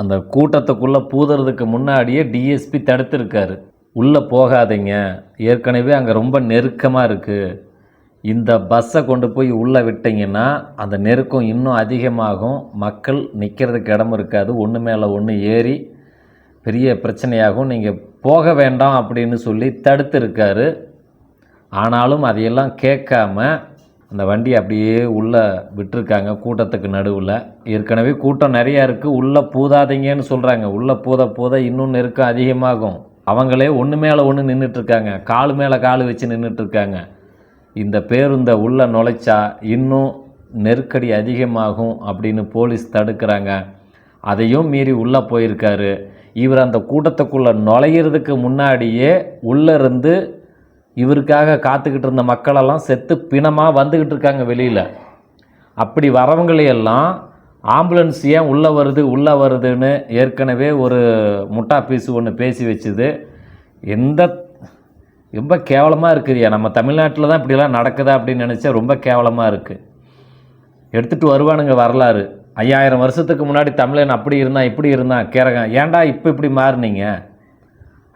அந்த கூட்டத்துக்குள்ளே பூதுறதுக்கு முன்னாடியே டிஎஸ்பி தடுத்துருக்காரு. உள்ளே போகாதீங்க. ஏற்கனவே அங்கே ரொம்ப நெருக்கமாக இருக்குது இந்த பஸ்ஸை கொண்டு போய் உள்ளே விட்டிங்கன்னா அந்த நெருக்கம் இன்னும் அதிகமாகும். மக்கள் நிற்கிறதுக்கு இடம் இருக்காது. ஒன்று மேலே ஒன்று ஏறி பெரிய பிரச்சனையாகும். நீங்கள் போக வேண்டாம் அப்படின்னு சொல்லி தடுத்துருக்காரு. ஆனாலும் அதையெல்லாம் கேட்காம அந்த வண்டி அப்படியே உள்ளே விட்டுருக்காங்க கூட்டத்துக்கு நடுவில். ஏற்கனவே கூட்டம் நிறையா இருக்குது உள்ளே பூதாதீங்கன்னு சொல்கிறாங்க உள்ளே பூத பூத இன்னும் நெருக்கம் அதிகமாகும். அவங்களே ஒன்று மேலே ஒன்று நின்றுட்டுருக்காங்க கால் மேலே கால் வச்சு நின்றுட்டுருக்காங்க இந்த பேருந்தை உள்ளே நுழைச்சா இன்னும் நெருக்கடி அதிகமாகும் அப்படின்னு போலீஸ் தடுக்கிறாங்க. அதையும் மீறி உள்ளே போயிருக்காரு. இவர் அந்த கூட்டத்துக்குள்ளே நுழையிறதுக்கு முன்னாடியே உள்ளே இருந்து இவருக்காக காத்துக்கிட்டு இருந்த மக்களெல்லாம் செத்து பிணமாக வந்துக்கிட்டு இருக்காங்க வெளியில். அப்படி வரவங்களையெல்லாம் ஆம்புலன்ஸ் ஏன் உள்ளே வருது உள்ளே வருதுன்னு ஏற்கனவே ஒரு முட்டா பீஸு ஒன்று பேசி வச்சுது. எந்த ரொம்ப கேவலமாக இருக்குதுயா நம்ம தமிழ்நாட்டில் தான் இப்படிலாம் நடக்குதா அப்படின்னு நினச்சா ரொம்ப கேவலமாக இருக்குது எடுத்துகிட்டு வருவானுங்க வரலாறு. ஐயாயிரம் வருஷத்துக்கு முன்னாடி தமிழன் அப்படி இருந்தான் இப்படி இருந்தான் கேரகம். ஏன்டா இப்போ இப்படி மாறுனீங்க?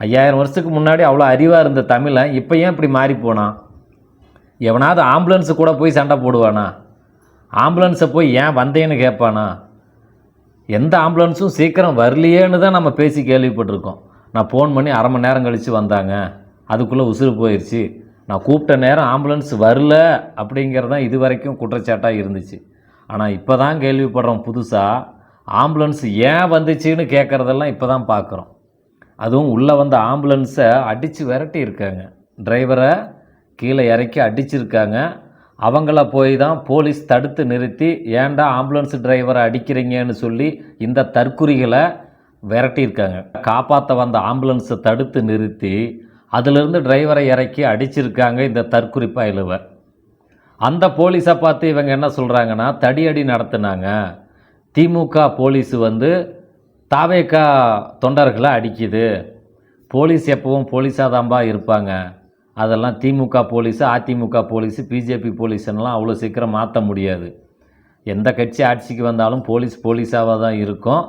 ஐயாயிரம் வருஷத்துக்கு முன்னாடி அவ்வளோ அறிவாக இருந்த தமிழன் இப்போ ஏன் இப்படி மாறி போனான் எவனாவது ஆம்புலன்ஸு கூட போய் சண்டை போடுவானா? ஆம்புலன்ஸை போய் ஏன் வந்தேன்னு கேட்பானா? எந்த ஆம்புலன்ஸும் சீக்கிரம் வரலையேன்னு தான் நம்ம பேசி கேள்விப்பட்டிருக்கோம். நான் ஃபோன் பண்ணி அரை மணி நேரம் கழித்து வந்தாங்க. அதுக்குள்ளே உசுறு போயிடுச்சு நான் கூப்பிட்ட நேரம் ஆம்புலன்ஸ் வரல அப்படிங்கிறது தான் இது வரைக்கும் குற்றச்சாட்டாக இருந்துச்சு. ஆனால் இப்போ தான் கேள்விப்படுறோம் புதுசாக ஆம்புலன்ஸ் ஏன் வந்துச்சுன்னு கேட்குறதெல்லாம் இப்போ தான் பார்க்குறோம் அதுவும் உள்ளே வந்த ஆம்புலன்ஸை அடித்து விரட்டி இருக்காங்க டிரைவரை கீழே இறக்கி அடிச்சிருக்காங்க. அவங்கள போய் தான் போலீஸ் தடுத்து நிறுத்தி ஏன்டா ஆம்புலன்ஸ் டிரைவரை அடிக்கிறீங்கன்னு சொல்லி இந்த தற்குறிகளை விரட்டியிருக்காங்க. காப்பாற்ற வந்த ஆம்புலன்ஸை தடுத்து நிறுத்தி அதிலிருந்து டிரைவரை இறக்கி அடிச்சிருக்காங்க இந்த தற்குறி பயலுவை. அந்த போலீஸை பார்த்து இவங்க என்ன சொல்கிறாங்கன்னா தடியடி நடத்துனாங்க. திமுக போலீஸ் வந்து தாவேக்கா தொண்டர்களை அடிக்குது. போலீஸ் எப்பவும் போலீஸாக தான்பா இருப்பாங்க. அதெல்லாம் DMK police AIADMK police BJP போலீஸ்ன்னெலாம் அவ்வளோ சீக்கிரம் மாற்ற முடியாது. எந்த கட்சி ஆட்சிக்கு வந்தாலும் போலீஸ் போலீஸாக தான் இருக்கும்.